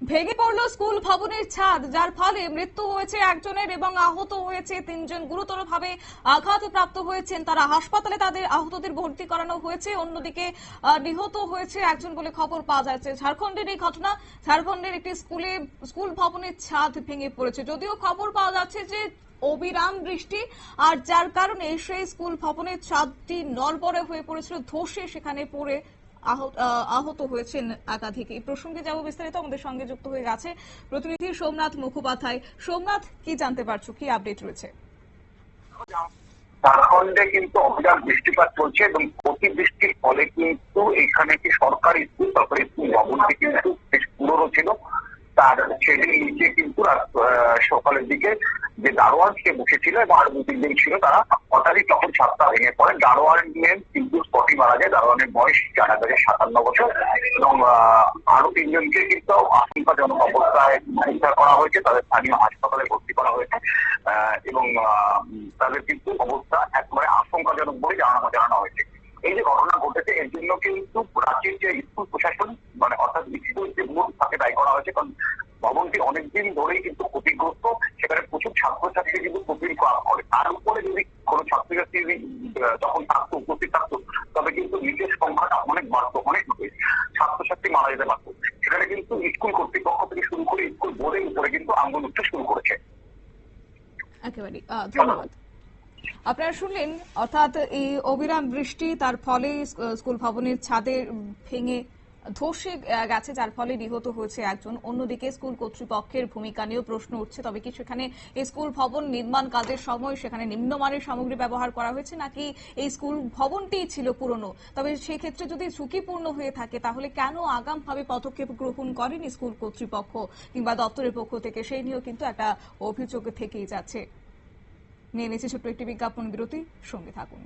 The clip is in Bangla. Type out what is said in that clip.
ভেঙে পড়ল স্কুল ভবনের ছাদ, যার ফলে মৃত্যু হয়েছে একজনের এবং আহত হয়েছে তিনজন। গুরুতরভাবে আঘাতপ্রাপ্ত হয়েছেন তারা। হাসপাতালে তাদের আহতদের ভর্তি করানো হয়েছে। অন্যদিকে নিহত হয়েছে একজন বলে খবর পাওয়া যাচ্ছে। ঝাড়খণ্ডের এই ঘটনা, ঝাড়খণ্ডের একটি স্কুলে, স্কুল ভবনের ছাদ ভেঙে পড়েছে। যদিও খবর পাওয়া যাচ্ছে যে অবিরাম বৃষ্টি, আর যার কারণে সেই স্কুল ভবনের ছাদটি নড়বড়ে হয়ে পড়েছিল, ধসে সেখানে পড়ে আহত হয়েছেন একাধিক। এই প্রসঙ্গে যাব বিস্তারিত, আমাদের সঙ্গে যুক্ত হয়ে গেছে প্রতিনিধি সোমনাথ মুখোপাধ্যায়। সোমনাথ, কি জানতে পারছ? কি আপডেট রয়েছে? ঝাড়খণ্ডে কিন্তু বৃষ্টিপাত চলছে এবং অতিবৃষ্টির ফলে কিন্তু এখানে সরকারি স্কুল সরকারি স্কুল ভবনটি কিন্তু বেশ পুরনো ছিল। তার ছেলের নিচে কিন্তু সকালের দিকে যে দারোয়ান সে বসেছিল এবং আরও দু ছিল তারা। হঠাৎই তখন ছাদটা ভেঙে পড়ে। দারোয়ানের কিন্তু মারা যায় দারোয়ানের বয়স জানা গেছে সাতান্ন বছর। এবং আরও তিনজনকে কিন্তু আশঙ্কাজনক অবস্থায় উদ্ধার করা হয়েছে, তাদের স্থানীয় হাসপাতালে ভর্তি করা হয়েছে। এবং তাদের কিন্তু অবস্থা একেবারে আশঙ্কাজনক বলে জানানো জানানো হয়েছে। এই যে ঘটনা ঘটেছে, এর জন্য কিন্তু রাজ্যের যে স্কুল প্রশাসন মানে অর্থাৎ স্কুল যে বোর্ড, তাকে দায়ী করা হয়েছে। কারণ ভবনটি অনেকদিন ধরেই কিন্তু ক্ষতিগ্রস্ত। সেখানে প্রচুর ছাত্রছাত্রী কিন্তু প্রতিদিন করে তার উপরে যদি কোনো ছাত্রছাত্রী যখন নিজের সংখ্যাটা অনেক বাড়তো, অনেক হবে। ছাত্রছাত্রী মারা যেতে পারতো। সেখানে কিন্তু স্কুল কর্তৃপক্ষ থেকে শুরু করে স্কুল বোর্ডের উপরে কিন্তু আন্দোলন উঠতে শুরু করেছে। আপনারা শুনলেন, অর্থাৎ এই অবিরাম বৃষ্টি তার ফলে স্কুল ভবনের ছাদে ভেঙে ধসে গেছে, যার ফলে নিহত হয়েছে একজন। অন্যদিকে স্কুল কর্তৃপক্ষের ভূমিকা নিয়েও প্রশ্ন উঠছে। তবে কি সেখানে স্কুল ভবন নির্মাণ কাজের সময় সেখানে নিম্নমানের সামগ্রী ব্যবহার করা হয়েছে, নাকি এই স্কুল ভবনটিই ছিল পুরনো? তবে সেক্ষেত্রে যদি ঝুঁকিপূর্ণ হয়ে থাকে, তাহলে কেন আগামভাবে পদক্ষেপ গ্রহণ করেনি স্কুল কর্তৃপক্ষ কিংবা দপ্তরের পক্ষ থেকে? সেই নিয়েও কিন্তু একটা অভিযোগ থেকেই যাচ্ছে। নিয়ে নিচ্ছে ছোট্ট একটি বিজ্ঞাপন বিরতি। সঙ্গে থাকুন।